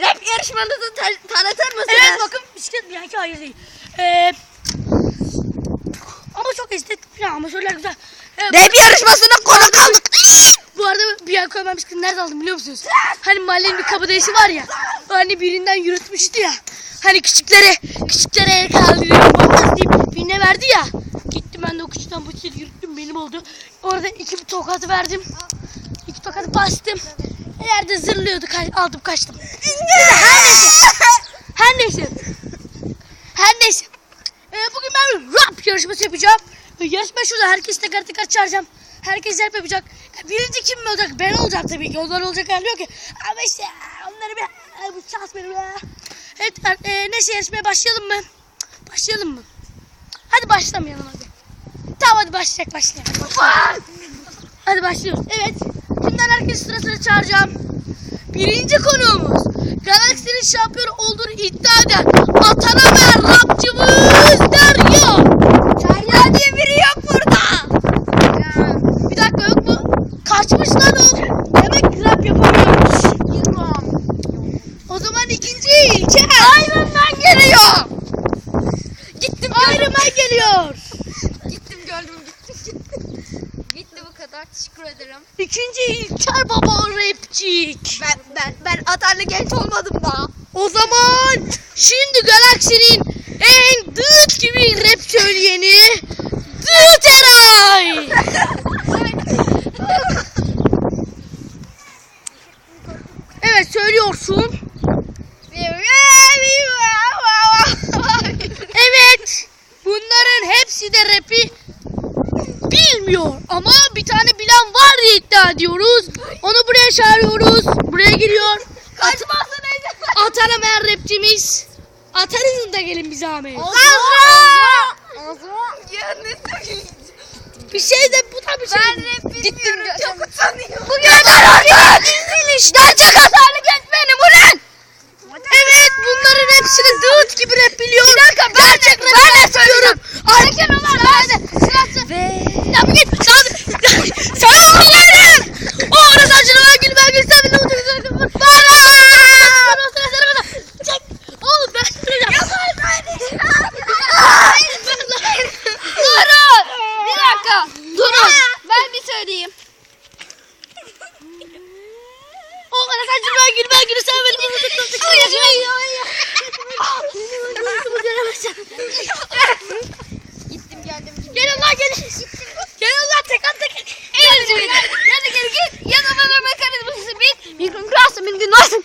Rap yarışmanızı ta- tanıtır mısınız? Evet bakın bisiklet bir iki hayır değil. Ee, ama çok estetik ya amatörler güzel. Ee, Rap yarışmasına konuk aldık. bu arada Bianco'ya ben bisikleti nerede aldım biliyor musunuz? Hani mahallenin bir kabadayısı var ya. Hani birinden yürütmüştü ya. Hani küçüklere, küçüklere el kaldırıyor olmaz deyip verdi ya. Gittim ben de o küçükten bisikleti yürüttüm benim oldu. Orada iki bir tokat verdim. İki tokat bastım. Yerde zırlıyordu ka- aldım kaçtım. Her neyse. Her neyse. Her neyse. Ee, bugün ben rap yarışması yapacağım. Yarışma şurada. Herkes teker teker çağıracağım. Herkes rap yapacak. Birinci kim olacak? Ben olacağım tabii ki. Onlar olacak hali yok ki. Ama işte onları bir... Bu şans benim ya. Evet e, neyse yarışmaya başlayalım mı? Başlayalım mı? Hadi başlamayalım hadi. Tamam hadi başlayacak başlayalım. Başlayalım. Hadi başlıyoruz. Evet. Şimdiden herkes sıra sıra çağıracağım. Birinci konuğumuz Galaksinin şampiyonu olduğunu iddia eden Atanamer rapçımız Derya. Derya diye biri yok burada. Bir dakika yok mu? Kaçmış lan o. Demek rap yapamıyormuş. O zaman ikinci İlker. Iron Man geliyor. Man geliyor. Gittim gördüm gittim gittim. Bitti bu kadar teşekkür ederim. İkinci İlker baba rapçik. Ben ben ben atarlı genç olmadım daha. O zaman şimdi Galaksinin en dıt gibi rap söyleyeni Dıt Eray. Evet söylüyorsun. Evet. Bunların hepsi de rapi bilmiyor. Ama bir tane bilen var diye iddia ediyoruz. Onu buraya çağırıyoruz. Buraya giriyor. Kaçmazsın Ece. Atanamayan rapçimiz. Atarızın da gelin bir zahmet. Azra! Azra! Ya ne? Bir şey de bu da bir şey. Ben rap bilmiyorum. Çok utanıyorum. Bu kadar diziliş. Gerçek hasarlı genç benim ulan. Evet bunların hepsini dıt gibi rap biliyor. Bir dakika ben Gerçek de, ben de söylüyorum. Hareket olan ben de. Sırası. Ve... Ya bir git. Sen, sen oğullarım. O ara saçını ben gül ben gül sen bile oturacaksın. Bana. Çek. Oğlum ben söyleyeceğim. Durun! Bir dakika. Durun. Ben bir söyleyeyim. O ara saçını ben gül ben gül sen bile Gittim geldim. gittim. Gelin lan gelin. Gelin lan tekan tekan. Eğlenceli. Ya da gel git. Ya da bana mekanizması bir. Bir gün kırasın bir gün varsın.